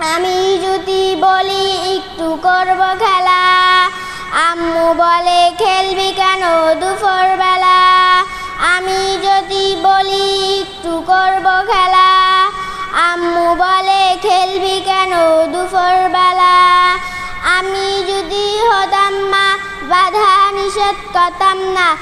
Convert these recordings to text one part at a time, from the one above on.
আমি যদি বলি, একটু করব খেলা? আম্মু বলে, খেলবি কেন দুপুরবেলা? আমি যদি বলি, একটু করব খেলা? আম্মু বলে, খেলবি কেন দুপুরবেলা? আমি যদি হতাম মা, বাধা নিষেধ করতাম না।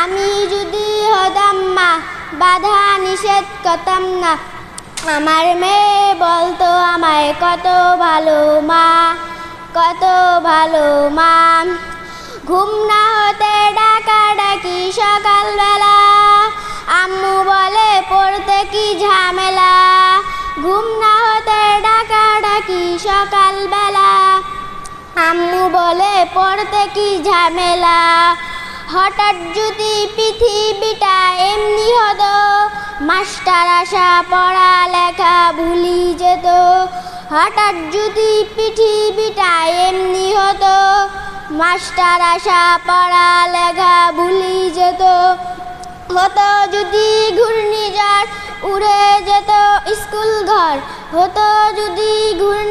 আমি যদি হতাম মা, বাধা নিষেধ করতাম না। আমার মেয়ে বলতো আমায় কত ভালো মা, কত ভালো মা। ঘুম না হতে ডাকা ডাকি সকালবেলা। আম্মু বলে, পড়তে কি ঝামেলা? ঘুম না হতে ডাকা ডাকি সকালবেলা। আম্মু বলে, পড়তে কি ঝামেলা? হঠাৎ যদি পৃথিবীটা এমনি হতো মাস্টার আসা পড়ালেখা ভুলি যেত। হঠাৎ যদি পৃথিবীটা এমনি হতো, মাস্টার আসা পড়ালেখা ভুলি যেত। হতো যদি ঘূর্ণিঝড় উড়ে যেত, স্কুল ঘর। হতো যদি ঘূর্ণিঝড়